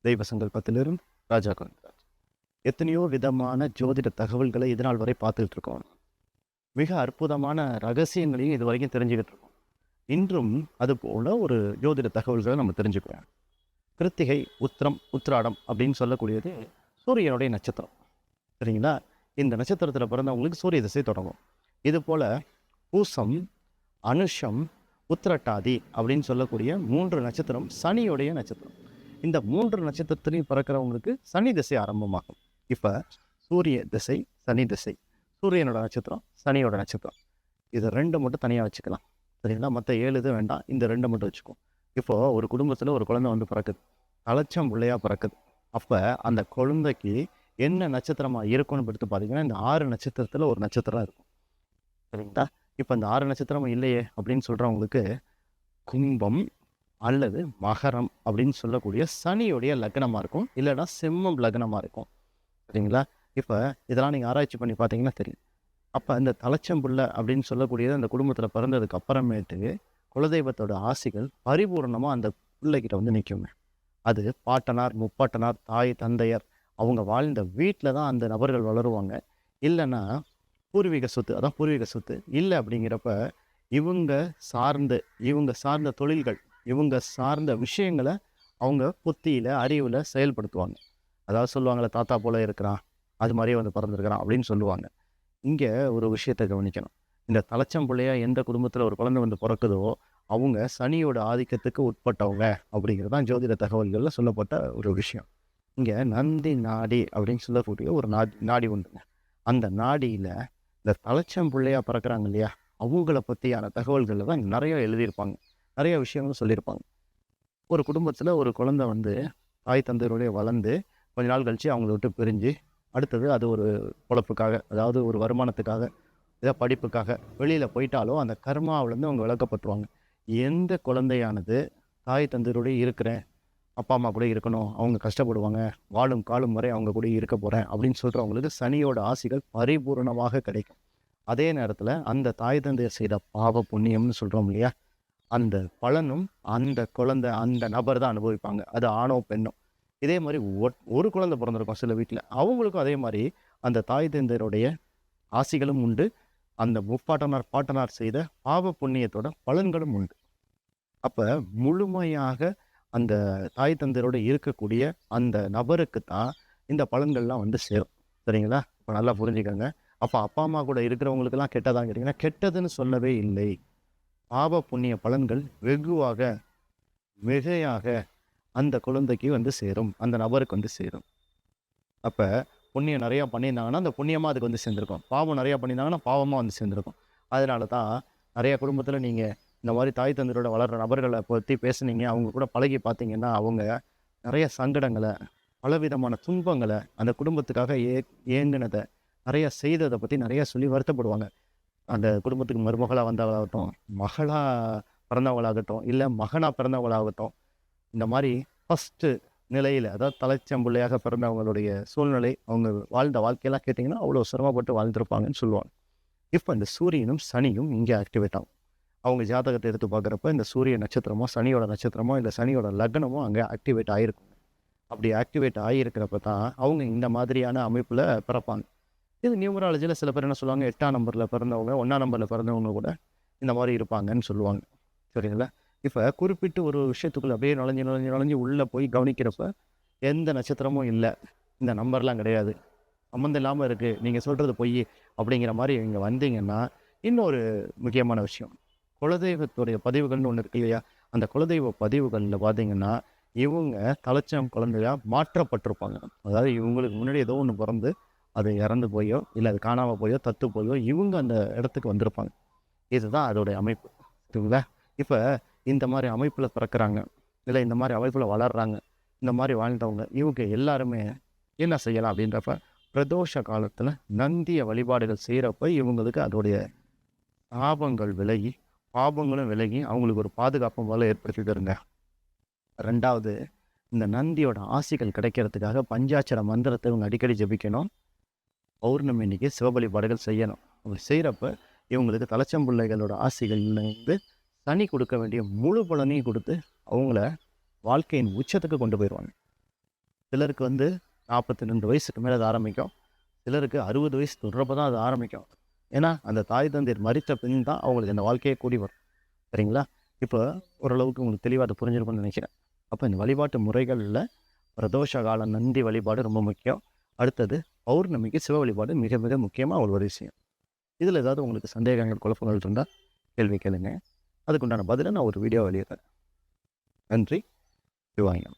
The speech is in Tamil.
தெய்வ சங்கல்பத்திலிருந்து ராஜா கோவிந்தராஜ் எத்தனையோ விதமான ஜோதிட தகவல்களை இதனால் வரை பார்த்துக்கிட்டு இருக்கோம் மிக அற்புதமான ரகசியங்களையும் இது வரைக்கும் தெரிஞ்சுக்கிட்டு இருக்கோம் இன்றும் அதுபோல் ஒரு ஜோதிட தகவல்களை நம்ம தெரிஞ்சுக்கிறோம் கிருத்திகை உத்திரம் உத்திராடம் அப்படின்னு சொல்லக்கூடியது சூரியனுடைய நட்சத்திரம். சரிங்களா? இந்த நட்சத்திரத்தில் பிறந்தவங்களுக்கு சூரிய திசை தொடங்கும். இது போல் பூசம் அனுஷம் உத்திரட்டாதி அப்படின்னு சொல்லக்கூடிய மூன்று நட்சத்திரம் சனியுடைய நட்சத்திரம். இந்த மூன்று நட்சத்திரத்திலையும் பிறக்கிறவங்களுக்கு சனி திசை ஆரம்பமாகும். இப்போ சூரிய திசை சனி திசை. சூரியனோட நட்சத்திரம் சனியோட நட்சத்திரம். இது ரெண்டு மட்டும் தனியாக வச்சுக்கலாம். சரிங்களா? மற்ற ஏழு இது வேண்டாம். இந்த ரெண்டு மட்டும் வச்சுக்கோ. இப்போது ஒரு குடும்பத்தில் ஒரு குழந்தை வந்து பிறக்குது. கலச்சம் பிள்ளையாக பிறக்குது. அப்போ அந்த குழந்தைக்கு என்ன நட்சத்திரமாக இருக்கும்னு எடுத்து பார்த்தீங்கன்னா இந்த ஆறு நட்சத்திரத்தில் ஒரு நட்சத்திரம் இருக்கும். சரிங்களா? இப்போ இந்த ஆறு நட்சத்திரம் இல்லையே அப்படின்னு சொல்கிறவங்களுக்கு கும்பம் அல்லது மகரம் அப்படின்னு சொல்லக்கூடிய சனியுடைய லக்னமாக இருக்கும். இல்லைன்னா செம்மம் லக்னமாக இருக்கும். சரிங்களா? இப்போ இதெல்லாம் நீங்கள் ஆராய்ச்சி பண்ணி பார்த்தீங்கன்னா தெரியும். அப்போ இந்த தலைச்சம்புள்ள அப்படின்னு சொல்லக்கூடியது அந்த குடும்பத்தில் பிறந்ததுக்கு அப்புறமேட்டு குலதெய்வத்தோட ஆசைகள் பரிபூர்ணமாக அந்த பிள்ளைகிட்ட வந்து நிற்குங்க அது பாட்டனார் முப்பாட்டனார் தாய் தந்தையர் அவங்க வாழ்ந்த வீட்டில் தான் அந்த நபர்கள் வளருவாங்க. இல்லைன்னா பூர்வீக சொத்து அதான் பூர்வீக சொத்து. இல்லை அப்படிங்கிறப்ப இவங்க சார்ந்து இவங்க சார்ந்த தொழில்கள் இவங்க சார்ந்த விஷயங்களை அவங்க புத்தியில் அறிவில் செயல்படுத்துவாங்க. அதாவது சொல்லுவாங்களே தாத்தா போல இருக்கிறான் அது மாதிரியே வந்து பிறந்திருக்கிறான் அப்படின்னு சொல்லுவாங்க. இங்கே ஒரு விஷயத்தை கவனிக்கணும். இந்த தலைச்சம்பிள்ளையா எந்த குடும்பத்தில் ஒரு குழந்தை வந்து பிறக்குதோ அவங்க சனியோட ஆதிக்கத்துக்கு உட்பட்டவங்க அப்படிங்கிறது தான் ஜோதிட தகவல்களில் சொல்லப்பட்ட ஒரு விஷயம். இங்கே நந்தி நாடி அப்படின்னு சொல்லக்கூடிய ஒரு நாடி நாடி உண்டுங்க. அந்த நாடியில் இந்த தலைச்சம்பிள்ளையா பிறக்கிறாங்க இல்லையா அவங்கள பற்றியான தகவல்களில் தான் இங்க நிறைய எழுதியிருப்பாங்க. நிறைய விஷயங்களும் சொல்லியிருப்பாங்க. ஒரு குடும்பத்தில் ஒரு குழந்தை வந்து தாய் தந்தையரோடய வளர்ந்து கொஞ்ச நாள் கழித்து அவங்கள விட்டு பிரிஞ்சு அடுத்தது அது ஒரு பொழப்புக்காக அதாவது ஒரு வருமானத்துக்காக ஏதோ படிப்புக்காக வெளியில் போயிட்டாலும் அந்த கர்மாவிலேருந்து அவங்க விளக்கப்பட்டுருவாங்க எந்த குழந்தையானது தாய் தந்தையரோடய இருக்கிறேன் அப்பா அம்மா கூட இருக்கணும் அவங்க கஷ்டப்படுவாங்க வாழும் காலம் வரை அவங்க கூட இருக்க போகிறேன் அப்படின்னு சொல்கிறவங்களுக்கு சனியோட ஆசைகள் பரிபூரணமாக கிடைக்கும். அதே நேரத்தில் அந்த தாய் தந்தையர் செய்த பாவ புண்ணியம்னு சொல்கிறோம் இல்லையா? அந்த பலனும் அந்த குழந்தை அந்த நபர் தான் அனுபவிப்பாங்க. அது ஆணோ பெண்ணோ. இதே மாதிரி ஒரு குழந்தை பிறந்திருக்கும் சில வீட்டில் அவங்களுக்கும் அதே மாதிரி அந்த தாய் தந்தையருடைய ஆசிகளும் உண்டு. அந்த முப்பாட்டனார் பாட்டனார் செய்த பாவ புண்ணியத்தோட பலன்களும் உண்டு. அப்போ முழுமையாக அந்த தாய் தந்தையரோட இருக்கக்கூடிய அந்த நபருக்கு தான் இந்த பலன்கள்லாம் வந்து சேரும். சரிங்களா? இப்போ நல்லா புரிஞ்சுக்கோங்க. அப்போ அப்பா அம்மா கூட இருக்கிறவங்களுக்கெல்லாம் கெட்டதான்னு கெட்டதுன்னு சொல்லவே இல்லை. பாவ புண்ணிய பலன்கள் வெகுவாக மிகையாக அந்த குழந்தைக்கு வந்து சேரும். அந்த நபருக்கு வந்து சேரும். அப்போ புண்ணியம் நிறையா பண்ணியிருந்தாங்கன்னா அந்த புண்ணியமாக அதுக்கு வந்து சேர்ந்துருக்கும். பாவம் நிறையா பண்ணியிருந்தாங்கன்னா பாவமாக வந்து சேர்ந்துருக்கும். அதனால தான் நிறைய குடும்பத்தில் நீங்கள் இந்த மாதிரி தாய் தந்தரோட வளர்கிற நபர்களை பற்றி பேசுனீங்க. அவங்க கூட பழகி பார்த்தீங்கன்னா அவங்க நிறைய சங்கடங்களை பலவிதமான துன்பங்களை அந்த குடும்பத்துக்காக ஏ ஏங்கினதை நிறைய செய்ததை பற்றி நிறையா சொல்லி வருத்தப்படுவாங்க. அந்த குடும்பத்துக்கு மருமகளாக வந்தவளாகட்டும் மகளாக பிறந்தவங்களாகட்டும் இல்லை மகனாக பிறந்தவங்களாகட்டும் இந்த மாதிரி ஃபஸ்ட்டு நிலையில் அதாவது தலைச்சம்பிள்ளையாக பிறந்தவங்களுடைய சூழ்நிலை அவங்க வாழ்ந்த வாழ்க்கையெல்லாம் கேட்டிங்கன்னா அவ்வளோ சிரமப்பட்டு வாழ்ந்துருப்பாங்கன்னு சொல்லுவாங்க. இப்போ இந்த சூரியனும் சனியும் இங்கே ஆக்டிவேட் ஆகும். அவங்க ஜாதகத்தை எடுத்து பார்க்குறப்ப இந்த சூரிய நட்சத்திரமோ சனியோட நட்சத்திரமோ இல்லை சனியோட லக்னமோ அங்கே ஆக்டிவேட் ஆகிருக்கும் அப்படி ஆக்டிவேட் ஆகியிருக்கிறப்ப தான் அவங்க இந்த மாதிரியான அமைப்பில் பிறப்பாங்க. இது நியூமராலஜியில் சில பேர் என்ன சொல்லுவாங்க எட்டாம் நம்பரில் பிறந்தவங்க ஒன்றாம் நம்பரில் பிறந்தவங்க கூட இந்த மாதிரி இருப்பாங்கன்னு சொல்லுவாங்க. சரிங்களா? இப்போ குறிப்பிட்டு ஒரு விஷயத்துக்குள்ள அப்படியே நுழைஞ்சு நுழைஞ்சு நுழைஞ்சு உள்ளே போய் கவனிக்கிறப்ப எந்த நட்சத்திரமும் இல்லை. இந்த நம்பர்லாம் கிடையாது. சம்மந்தம் இல்லாமல் இருக்குது நீங்கள் சொல்கிறது பொய் அப்படிங்கிற மாதிரி இங்கே வந்தீங்கன்னா இன்னொரு முக்கியமான விஷயம். குலதெய்வத்துடைய பதிவுகள்னு ஒன்று இருக்கு இல்லையா? அந்த குலதெய்வ பதிவுகளில் பார்த்தீங்கன்னா இவங்க தலைச்சம் குழந்தையா மாற்றப்பட்டிருப்பாங்க. அதாவது இவங்களுக்கு முன்னாடி ஏதோ ஒன்று பிறந்து அது இறந்து போயோ இல்லை அது காணாமல் போயோ தத்து போயோ இவங்க அந்த இடத்துக்கு வந்திருப்பாங்க. இதுதான் அதோடைய அமைப்பு. சரிங்களா? இப்போ இந்த மாதிரி அமைப்பில் பிறக்கிறாங்க. இல்லை இந்த மாதிரி அமைப்பில் வளர்கிறாங்க இந்த மாதிரி வாழ்ந்தவங்க இவங்க எல்லாருமே என்ன செய்யலாம் அப்படின்றப்ப பிரதோஷ காலத்தில் நந்திய வழிபாடுகள் செய்கிறப்ப இவங்களுக்கு அதோடைய ஆபங்கள் விலகி பாபங்களும் விலகி அவங்களுக்கு ஒரு பாதுகாப்பு போல ஏற்படுத்தி தருங்க ரெண்டாவது இந்த நந்தியோட ஆசிகள் கிடைக்கிறதுக்காக பஞ்சாட்சர மந்திரத்தை இவங்க அடிக்கடி ஜெபிக்கணும். பௌர்ணமி இன்றைக்கி சிவபலிபாடுகள் செய்யணும். அப்படி செய்கிறப்ப இவங்களுக்கு தலைச்சம்பிள்ளைகளோட ஆசைகள்லேருந்து தனி கொடுக்க வேண்டிய முழு பலனையும் கொடுத்து அவங்கள வாழ்க்கையின் உச்சத்துக்கு கொண்டு போயிடுவாங்க. சிலருக்கு வந்து நாற்பத்தி ரெண்டு வயசுக்கு மேலே அது ஆரம்பிக்கும். சிலருக்கு அறுபது வயசு தொடுறப்ப தான் அது ஆரம்பிக்கும். ஏன்னா அந்த தாய் தந்தையர் மறித்த பின் தான் அவங்களுக்கு இந்த வாழ்க்கையை கூடி வரும். சரிங்களா? இப்போ ஓரளவுக்கு உங்களுக்கு தெளிவாக அதை புரிஞ்சிருக்கும்னு நினைக்கிறேன். அப்போ இந்த வழிபாட்டு முறைகளில் பிரதோஷ கால நந்தி வழிபாடு ரொம்ப முக்கியம். அடுத்தது பௌர்ணமிக்கு சிவ வழிபாடு மிக மிக முக்கியமாக ஒரு விஷயம் இதில் ஏதாவது உங்களுக்கு சந்தேகங்கள் குழப்பங்கள் இருந்தால் கேள்வி கேளுங்க. அதுக்குண்டான பதிலை நான் ஒரு வீடியோ வெளியிடுறேன் நன்றி. சிவாயம்.